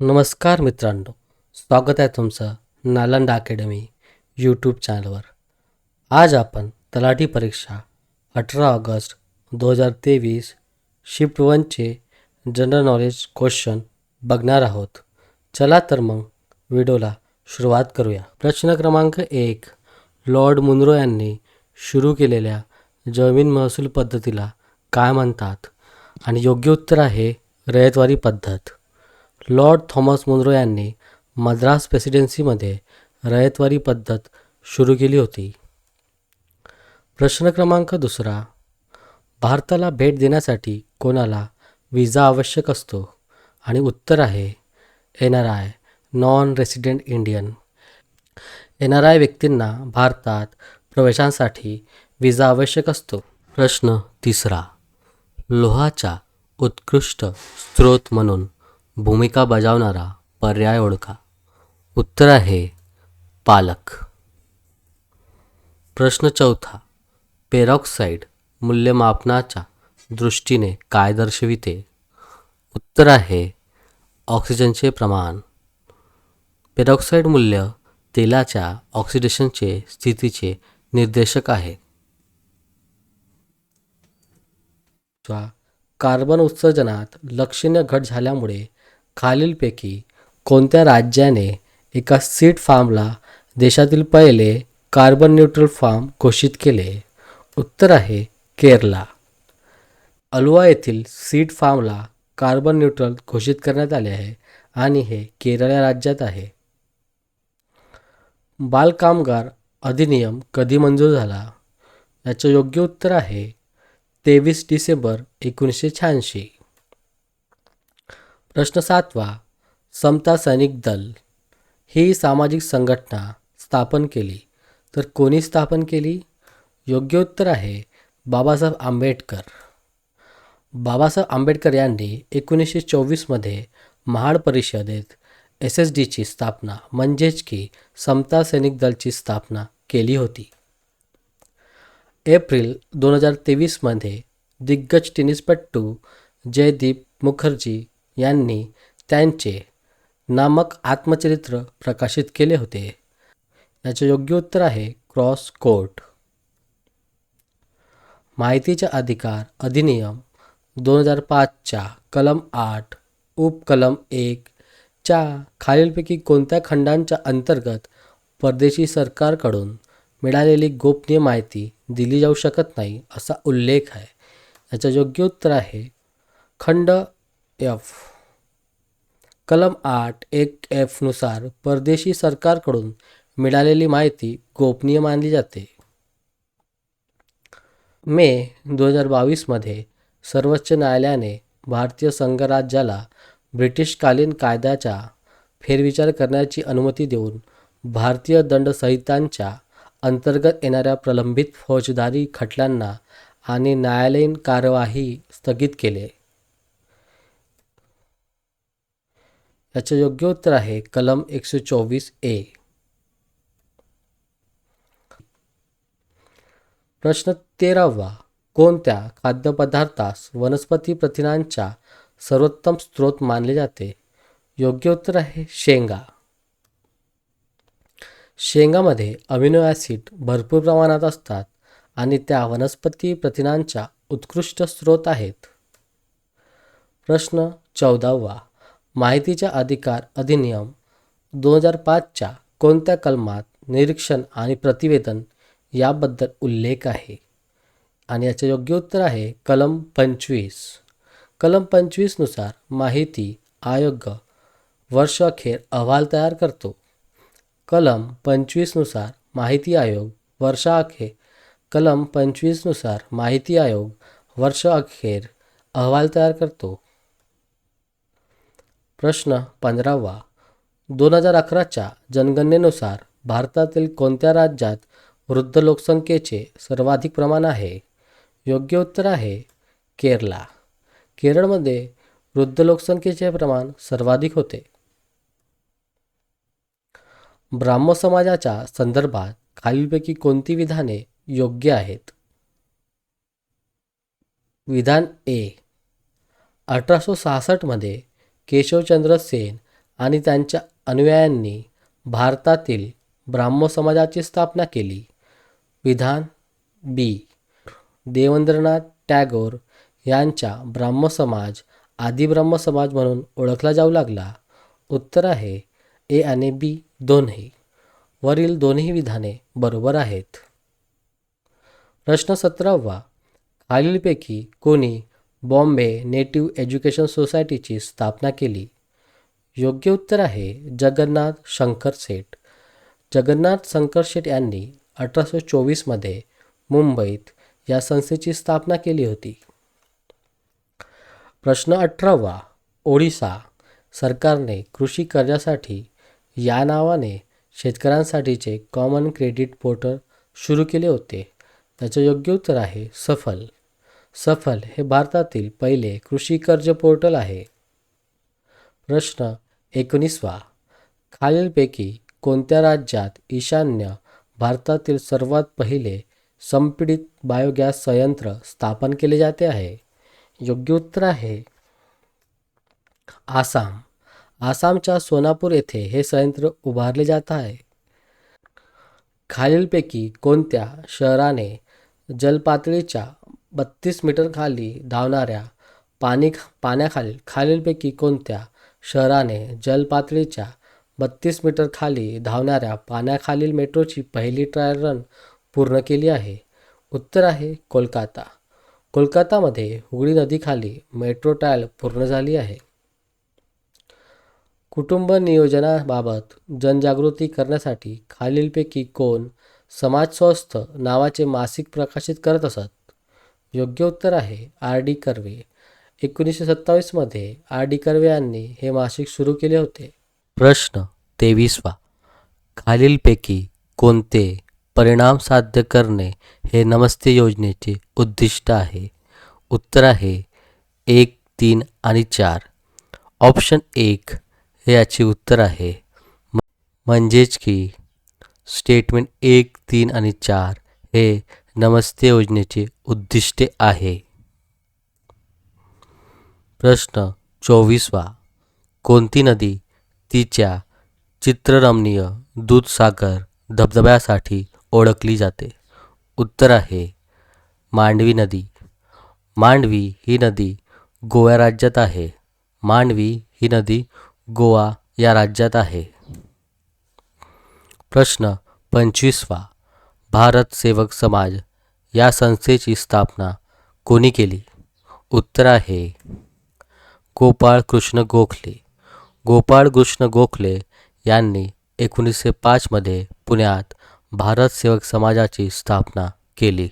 नमस्कार मित्रांनो स्वागत आहे तुमचं नालंदा अकॅडमी यूट्यूब चॅनलवर. आज आपण तलाठी परीक्षा अठरा ऑगस्ट दोन हजार तेवीस शिफ्ट वनचे जनरल नॉलेज क्वेश्चन बघणार आहोत. चला तर मग व्हिडिओला सुरुवात करूया. प्रश्न क्रमांक एक लॉर्ड मुनरो यांनी सुरू केलेल्या जमीन महसूल पद्धतीला काय म्हणतात? आणि योग्य उत्तर आहे रयतवारी पद्धत. लॉर्ड थॉमस मुनरो यांनी मद्रास प्रेसिडेन्सीमध्ये रयतवारी पद्धत सुरू केली होती. प्रश्न क्रमांक दुसरा भारताला भेट देण्यासाठी कोणाला विजा आवश्यक असतो? आणि उत्तर आहे N R I non resident Indian. N R I व्यक्तींना भारतात प्रवेशांसाठी विजा आवश्यक असतो. प्रश्न तिसरा लोहाचा उत्कृष्ट स्रोत म्हणून भूमिका बजावणारा पर्याय ओळखा. उत्तर आहे पालक. प्रश्न चौथा. पेरॉक्साईड मूल्यमापनाच्या दृष्टीने काय दर्शविते? उत्तर आहे ऑक्सिजनचे प्रमाण. पेरॉक्साईड मूल्य तेलाच्या ऑक्सिडेशनचे स्थितीचे निर्देशक आहे. कार्बन उत्सर्जनात लक्षणीय घट झाल्यामुळे खालीलपैकी कोणत्या राज्याने एका सीड फार्मला देशातील पहिले कार्बन न्यूट्रल फार्म घोषित केले? उत्तर आहे केरला. अलवा येथील सीड फार्मला कार्बन न्यूट्रल घोषित करण्यात आले आहे आणि हे केरळ या राज्यात आहे. बालकामगार अधिनियम कधी मंजूर झाला? याचं योग्य उत्तर आहे तेवीस डिसेंबर एकोणीसशे शहाऐंशी. प्रश्न सातवा समता सैनिक दल. ही सामाजिक संघटना स्थापन केली. तर कोणी स्थापन केली? योग्य उत्तर आहे बाबासाहेब आंबेडकर. बाबासाहेब आंबेडकर यांनी एकोणीसशे चोवीसमध्ये महाड परिषदेत एस एस डीची स्थापना म्हणजेच की समता सैनिक दलची स्थापना केली होती. एप्रिल दोन हजार तेवीसमध्ये दिग्गज टेनिसपट्टू जयदीप मुखर्जी यांनी त्यांचे नामक आत्मचरित्र प्रकाशित केले होते. याचे योग्य उत्तर आहे क्रॉस कोर्ट. माहितीचा अधिकार अधिनियम दोन हजार पाचच्या कलम आठ उपकलम एक च्या खालीलपैकी कोणत्या खंडांच्या अंतर्गत परदेशी सरकारकडून मिळालेली गोपनीय माहिती दिली जाऊ शकत नाही असा उल्लेख आहे. याचं योग्य उत्तर आहे खंड एफ. कलम आठ एक एफनुसार परदेशी सरकारकडून मिळालेली माहिती गोपनीय मानली जाते. मे दोन हजार बावीसमध्ये सर्वोच्च न्यायालयाने भारतीय संघराज्याला ब्रिटिशकालीन कायद्याचा फेरविचार करण्याची अनुमती देऊन भारतीय दंड संहितांच्या अंतर्गत येणाऱ्या प्रलंबित फौजदारी खटल्यांना आणि न्यायालयीन कार्यवाही स्थगित केले. याचे योग्य उत्तर आहे कलम एकशे चोवीस ए. प्रश्न तेरावा. कोणत्या खाद्यपदार्थास वनस्पती प्रथिनांच्या सर्वोत्तम स्रोत मानले जाते? योग्य उत्तर आहे शेंगा. शेंगामध्ये अमिनो ॲसिड भरपूर प्रमाणात असतात आणि त्या वनस्पती प्रथिनांच्या उत्कृष्ट स्रोत आहेत. प्रश्न चौदावा. माहितीचा अधिकार अधिनियम दोन हजार पाचच्या कोणत्या कलमात निरीक्षण आणि प्रतिवेदन याबद्दल उल्लेख आहे? आणि याचे योग्य उत्तर आहे कलम पंचवीस. कलम पंचवीसनुसार माहिती आयोग वर्षअखेर अहवाल तयार करतो. कलम पंचवीसनुसार माहिती आयोग वर्षाअखेर कलम पंचवीसनुसार माहिती आयोग वर्षअखेर अहवाल तयार करतो. प्रश्न पंधरावा. दोन हजार अकराच्या जनगणनेनुसार भारतातील कोणत्या राज्यात वृद्ध लोकसंख्येचे सर्वाधिक प्रमाण आहे? योग्य उत्तर आहे केरला. केरळमध्ये वृद्ध लोकसंख्येचे प्रमाण सर्वाधिक होते. ब्राह्म समाजाच्या संदर्भात खालीलपैकी कोणती विधाने योग्य आहेत? विधान ए. अठराशे सहासष्टमध्ये केशवचंद्र सेन आणि त्यांच्या अनुयायांनी भारतातील ब्राह्मो समाजाची स्थापना केली. विधान बी. देवेंद्रनाथ टॅगोर यांच्या ब्राह्म समाज आदी ब्रह्म समाज म्हणून ओळखला जाऊ लागला. उत्तर आहे ए आणि बी दोन्ही. वरील दोन्ही विधाने बरोबर आहेत. प्रश्न सतरावा. खालीलपैकी कोणी बॉम्बे नेटिव्ह एज्युकेशन सोसायटीची स्थापना केली. योग्य उत्तर आहे जगन्नाथ शंकर सेठ. जगन्नाथ शंकर शेठ यांनी अठराशे चोवीसमध्ये मुंबईत या संस्थेची स्थापना केली होती. प्रश्न अठरावा ओडिसा सरकारने कृषी कर्जासाठी या नावाने शेतकऱ्यांसाठीचे कॉमन क्रेडिट पोर्टल सुरू केले होते. त्याचं योग्य उत्तर आहे सफल. सफल हे भारतातील पहिले कृषी कर्ज पोर्टल आहे. प्रश्न एकोणीसवा. खालीलपैकी कोणत्या राज्यात ईशान्य भारतातील सर्वात पहिले संपीडित बायोगॅस संयंत्र स्थापन केले जाते आहे? योग्य उत्तर आहे आसाम. आसामच्या सोनापूर येथे हे संयंत्र उभारले जात आहे. खालीलपैकी कोणत्या शहराने जलपातळीच्या बत्तीस मीटर खाली धावणाऱ्या पाणी पाण्याखालील खालीलपैकी कोणत्या शहराने जलपातळीच्या बत्तीस मीटर खाली धावणाऱ्या पाण्याखालील मेट्रोची पहिली ट्रायल रन पूर्ण केली आहे? उत्तर आहे कोलकाता. कोलकातामध्ये हुगळी नदीखाली मेट्रो ट्रायल पूर्ण झाली आहे. कुटुंब नियोजनाबाबत जनजागृती करण्यासाठी खालीलपैकी कोण समाजस्वस्थ नावाचे मासिक प्रकाशित करत असत? योग्य उत्तर आहे आर डी कर्वे. एकोणीसशे सत्तावीसमध्ये आर डी कर्वे यांनी हे मासिक सुरू केले होते. प्रश्न तेवीसवा. खालीलपैकी कोणते परिणाम साध्य करणे हे नमस्ते योजनेचे उद्दिष्ट आहे? उत्तर आहे एक तीन आणि चार. ऑप्शन एक हे याचे उत्तर आहे. म्हणजेच की स्टेटमेंट एक तीन आणि चार हे नमस्ते योजनेचे उद्दिष्टे आहे. प्रश्न चोवीसवा. कोणती नदी तिच्या चित्ररमणीय दूधसागर धबधब्यासाठी ओळखली जाते? उत्तर आहे मांडवी नदी. मांडवी ही नदी गोवा राज्यात आहे. मांडवी ही नदी गोवा या राज्यात आहे. प्रश्न पंचवीसवा. भारत सेवक समाज या संस्थेची स्थापना कोणी केली? उत्तर आहे गोपाळ कृष्ण गोखले. गोपाळ कृष्ण गोखले यांनी एकोणीसशे पाचमध्ये पुण्यात भारत सेवक समाजाची स्थापना केली.